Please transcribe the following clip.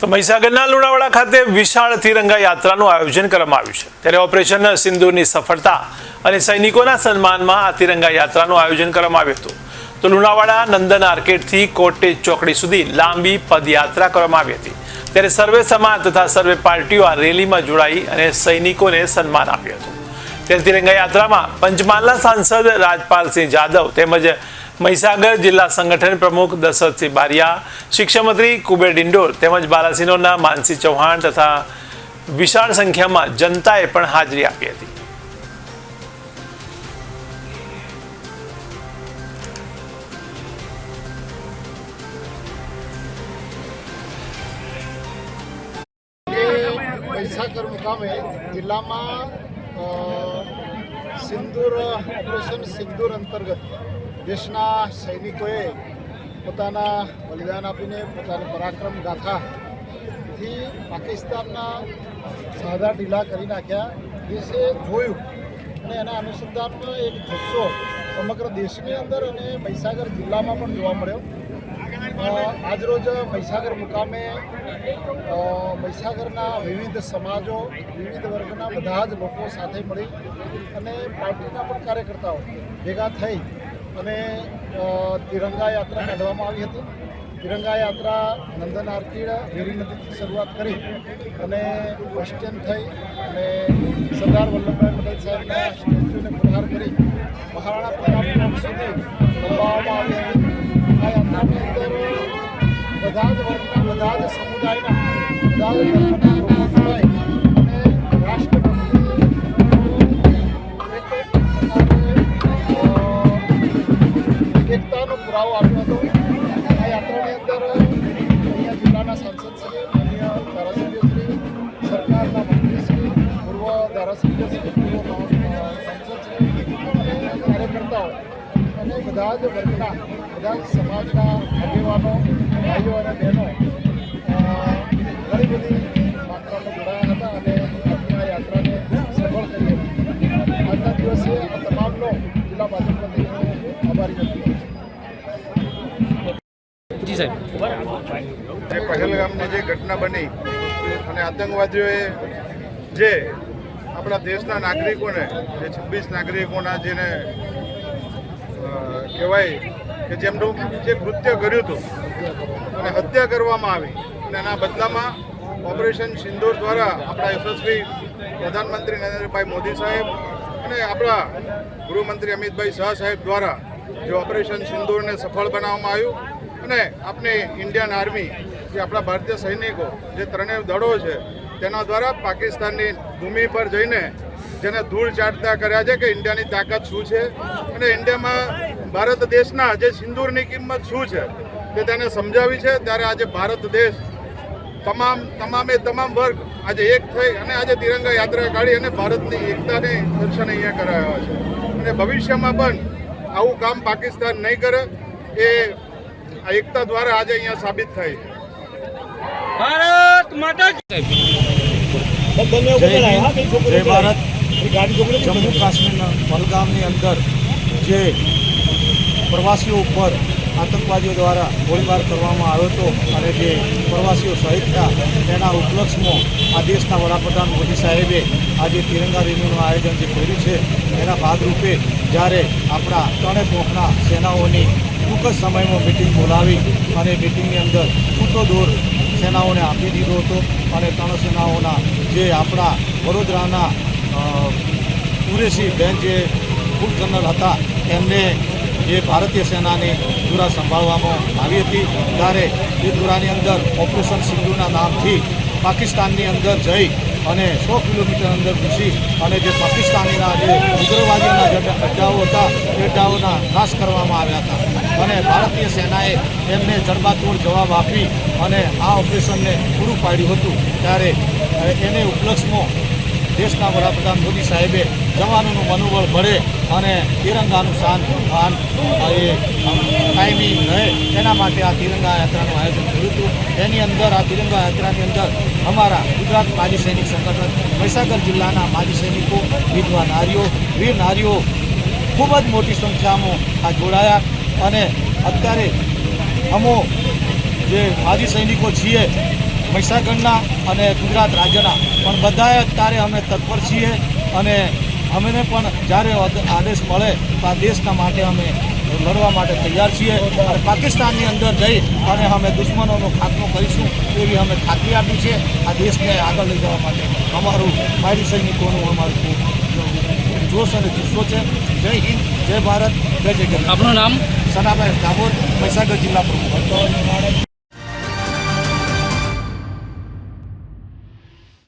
તો મહીસાગરના લુણાવાડા ખાતે વિશાળ તિરંગા યાત્રાનું આયોજન કરવામાં આવ્યું છે. ત્યારે ઓપરેશન સિંધુની સફળતા અને સૈનિકોના સન્માનમાં આ તિરંગા યાત્રાનું આયોજન કરવામાં આવ્યું હતું. તો લુણાવાડા નંદન આર્કેડથી કોટેજ ચોકડી સુધી લાંબી પદયાત્રા કરવામાં આવી હતી. ત્યારે સર્વે સમાજ તથા સર્વે પાર્ટીઓ આ રેલીમાં જોડાઈ અને સૈનિકોને સન્માન આપ્યું હતું. ત્યારે તિરંગા યાત્રામાં પંચમહાલના સાંસદ રાજપાલસિંહ જાદવ તેમજ મહીસાગર જિલ્લા સંગઠન પ્રમુખ દશરથસિંહ બારિયા, શિક્ષણમંત્રી કુબેર ડિંડોર તેમજ બાલાસિનોરના માનસી ચૌહાણ તથા વિશાળ સંખ્યામાં જનતાએ પણ હાજરી આપી હતી. જિલ્લામાં સિંદૂર, ઓપરેશન સિંદૂર અંતર્ગત દેશના સૈનિકોએ પોતાના બલિદાન આપીને પોતાની પરાક્રમ ગાથાથી પાકિસ્તાનના સાદા ઢીલા કરી નાખ્યા. દેશે જોયું અને એના અનુસંધાનનો એક જુસ્સો સમગ્ર દેશની અંદર અને મહીસાગર જિલ્લામાં પણ જોવા મળ્યો. આજરોજ મહીસાગર મુકામે મહીસાગરના વિવિધ સમાજો, વિવિધ વર્ગના બધા જ લોકો સાથે મળી અને પાર્ટીના પણ કાર્યકર્તાઓ ભેગા થઈ અને તિરંગા યાત્રા કાઢવામાં આવી હતી. તિરંગા યાત્રા નંદન આર્કિડ વેરી નદીથી શરૂઆત કરી અને બસ સ્ટેન્ડ થઈ અને સરદાર વલ્લભભાઈ પટેલ સાહેબના સ્ટેચ્યુને પ્રહાર કરી મહારાણા પ્રતાપ સુધી લંબાવવામાં આવી હતી. આ યાત્રાની અંદર બધા જ વર્ગના, બધા જ સમુદાયના, બધા જ એકતાનો આપ્યો હતો. આ યાત્રાની અંદર અહીંયા જિલ્લાના સાંસદશ્રી અન્ય ધારાસભ્યશ્રી સરકારના મંત્રીશ્રી પૂર્વ ધારાસભ્યશ્રી પૂર્વ સાંસદશ્રી કાર્યકર્તાઓ અને બધા જ વર્ગના, બધા જ સમાજના આગેવાનો, ભાઈઓ અને બહેનો ઘણી બધી જી સાહેબ પહેલગામની જે ઘટના બની અને આતંકવાદીઓએ જે આપણા દેશના નાગરિકોને, જે છવ્વીસ નાગરિકોના જેને કહેવાય કે જેમનું જે કૃત્ય કર્યું હતું અને હત્યા કરવામાં આવી અને એના બદલામાં ઓપરેશન સિંદૂર દ્વારા આપણા યશસ્વી પ્રધાનમંત્રી નરેન્દ્રભાઈ મોદી સાહેબ અને આપણા ગૃહમંત્રી અમિતભાઈ શાહ સાહેબ દ્વારા જે ઓપરેશન સિંદૂરને સફળ બનાવવામાં આવ્યું અને આપણે ઇન્ડિયન આર્મી જે આપણા ભારતીય સૈનિકો, જે ત્રણેય દળો છે, તેના દ્વારા પાકિસ્તાનની ભૂમિ પર જઈને જેને ધૂળ ચાટતા કર્યા છે કે ઇન્ડિયાની તાકાત શું છે અને ઇન્ડિયામાં ભારત દેશના જે સિંદૂરની કિંમત શું છે તે તેને સમજાવી છે. ત્યારે આજે ભારત દેશ તમામ, તમામે તમામ વર્ગ આજે એક થઈ અને આજે તિરંગા યાત્રા કાઢી અને ભારતની એકતાને દર્શન અહીંયા કરાયા છે. અને ભવિષ્યમાં પણ આવું કામ પાકિસ્તાન નહીં કરે એ આ એકતા દ્વારા આજે અહીંયા સાબિત થાય છે. ભારત માતા જય. ભારત. જમ્મુ કાશ્મીરના પહલગામની અંદર જે પ્રવાસીઓ ઉપર આતંકવાદીઓ દ્વારા ગોળીબાર કરવામાં આવ્યો હતો અને જે પ્રવાસીઓ શહીદ થયા તેના ઉપલક્ષમાં આ દેશના વડાપ્રધાન મોદી સાહેબે આજે તિરંગા રેલીનું આયોજન જે કર્યું છે એના ભાગરૂપે જ્યારે આપણા ત્રણેય પોખના સેનાઓની ટૂંક જ સમયમાં મિટિંગ બોલાવી અને મિટિંગની અંદર છૂટો દોર સેનાઓને આપી દીધો હતો અને ત્રણ સેનાઓના જે આપણા વડોદરાના કુરેશી બેન જે ફૂડ કર્નલ હતા, એમને જે ભારતીય સેનાની ધુરા સંભાળવામાં આવી હતી. ત્યારે એ ધુરાની અંદર ઓપરેશન સિંધુના નામથી પાકિસ્તાનની અંદર જઈ અને સો કિલોમીટર અંદર ઘૂસી અને જે પાકિસ્તાનીના જે ઉગ્રવાદીઓના જે અડ્ડાઓ હતા, એ અડ્ડાઓના નાશ કરવામાં આવ્યા હતા. અને ભારતીય સેનાએ એમને જડબાતોડ જવાબ આપી અને આ ઓપરેશનને પૂરું પાડ્યું હતું. ત્યારે એને ઉપલક્ષમાં દેશના વડાપ્રધાન મોદી સાહેબે જવાનોનું મનોબળ મળે અને તિરંગાનું શાન, ભાન એ કાયમી રહે તેના માટે આ તિરંગા યાત્રાનું આયોજન કર્યું હતું. એની અંદર, આ તિરંગા યાત્રાની અંદર અમારા ગુજરાત માજી સૈનિક સંગઠન, મહીસાગર જિલ્લાના માજી સૈનિકો, વિધવા નારીઓ, વીર નારીઓ ખૂબ જ મોટી સંખ્યામાં આ જોડાયા અને અત્યારે અમો જે માજી સૈનિકો છીએ, મહીસાગરના અને ગુજરાત રાજ્યના, પણ બધાએ અત્યારે અમે તત્પર છીએ અને અમને પણ જ્યારે આદેશ મળે તો આ દેશના માટે અમે લડવા માટે તૈયાર છીએ. અને પાકિસ્તાનની અંદર જઈ અને અમે દુશ્મનોનો ખાતમો કરીશું એવી અમે ખાતરી આપી છે. આ દેશને આગળ લઈ જવા માટે અમારું મારી સૈનિકોનું અમારું જોશ અને જુસ્સો છે. જય હિન્દ જય ભારત જય જય આપણું નામ? સનાભાઈ ડાભોર મહીસાગર જિલ્લા પ્રમુખ.